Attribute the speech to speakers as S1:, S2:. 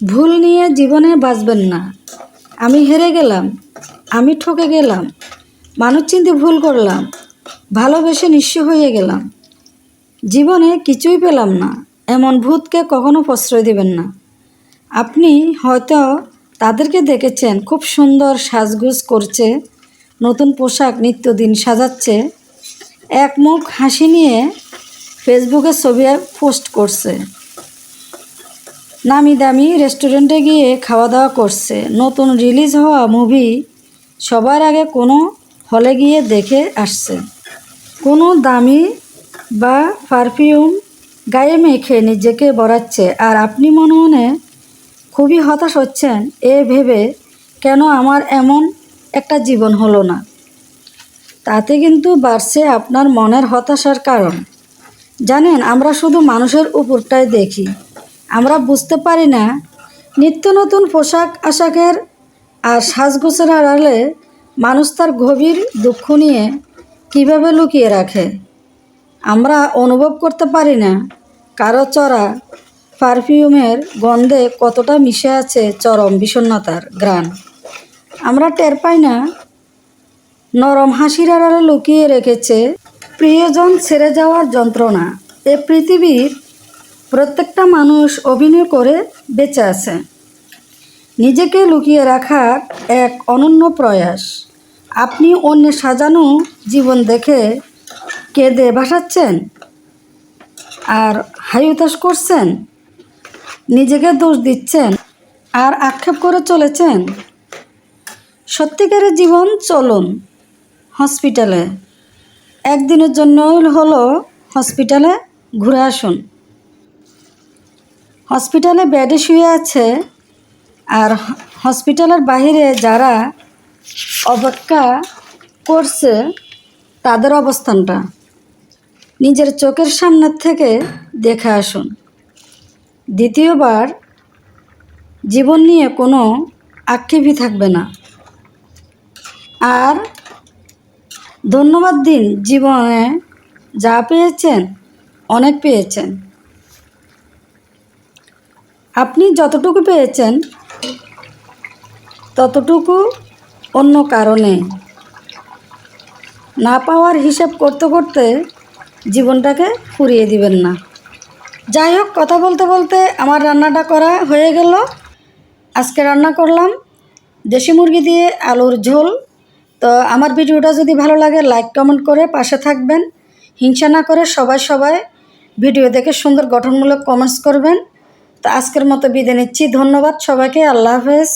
S1: ভুল নিয়ে জীবনে বাঁচবেন না। আমি হেরে গেলাম, আমি ঠকে গেলাম, মানুষ চিনতে ভুল করলাম, ভালোবেসে নিঃস্ব হয়ে গেলাম। জীবনে কিছুই পেলাম না, এমন ভূতকে কখনো প্রশ্রয় দিবেন না। আপনি হয়তো তাদেরকে দেখেছেন, খুব সুন্দর সাজগুজ করছে, নতুন পোশাক নিত্যদিন সাজাচ্ছে, এক মুখ হাসি নিয়ে ফেসবুকে ছবি পোস্ট করছে। নামি দামি রেস্টুরেন্টে গিয়ে খাওয়া দাওয়া করছে। নতুন রিলিজ হওয়া মুভি সবার আগে কোনো হলে গিয়ে দেখে আসছে। কোনো দামি বা পারফিউম গায়ে মেখে নিজেকে বরাচ্ছে। আর আপনি মনে মনে খুবই হতাশ হচ্ছেন, এ ভেবে কেন আমার এমন একটা জীবন হলো না? তাতে কিন্তু বাড়ছে আপনার মনের হতাশার কারণ। জানেন, আমরা শুধু মানুষের উপরটাই দেখি। আমরা বুঝতে পারি না, নিত্য নতুন পোশাক আশাকের আর সাজগোছের আড়ালে মানুষ তার গভীর দুঃখ নিয়ে কীভাবে লুকিয়ে রাখে। আমরা অনুভব করতে পারি না কারও চড়া পারফিউমের গন্ধে কতটা মিশে আছে চরম বিষণ্ণতার গ্রাণ। আমরা টের পাই না, নরম হাসির আড়ালে লুকিয়ে রেখেছে প্রিয়জন ছেড়ে যাওয়ার যন্ত্রণা। এ পৃথিবীর প্রত্যেকটা মানুষ অভিনয় করে বেঁচে আছে। নিজেকে লুকিয়ে রাখার এক অনন্য প্রয়াস। আপনি অন্যের সাজানো জীবন দেখে কেঁদে ভাসাচ্ছেন? আর হাইউতাস করছেন? নিজেকে দোষ দিচ্ছেন? আর আক্ষেপ করে চলেছেন? সত্যিকারের জীবন চলুন হসপিটালে। একদিনের জন্য হলো হসপিটালে ঘুরে আসুন। হসপিটালে বেডে শুয়ে আছে আর হসপিটালের বাইরে যারা অপেক্ষা করছে তাদের অবস্থানটা। নিজের চোখের সামনের থেকে দেখে আসুন। দ্বিতীয়বার জীবন নিয়ে কোনো আক্ষেপই থাকবে না। আর ধন্যবাদ দিন, জীবনে যা পেয়েছেন, অনেক পেয়েছেন। আপনি যতটুকু পেয়েছেন, ততটুকু অন্য কারণে। না পাওয়ার হিসেব করতে করতে জীবনটাকে ফুরিয়ে দিবেন না। যাই হোক, কথা বলতে বলতে আমার রান্নাটা করা হয়ে গেল। আজকে রান্না করলাম দেশি মুরগি দিয়ে আলুর ঝোল। তো আমার ভিডিওটা যদি ভালো লাগে লাইক কমেন্ট করে পাশে থাকবেন। হিংসা না করে সবাই সবাই ভিডিও দেখে সুন্দর গঠনমূলক কমেন্টস করবেন। তো আজকের মতো বিদায় নিচ্ছি। ধন্যবাদ সবাইকে। আল্লাহ হাফেজ।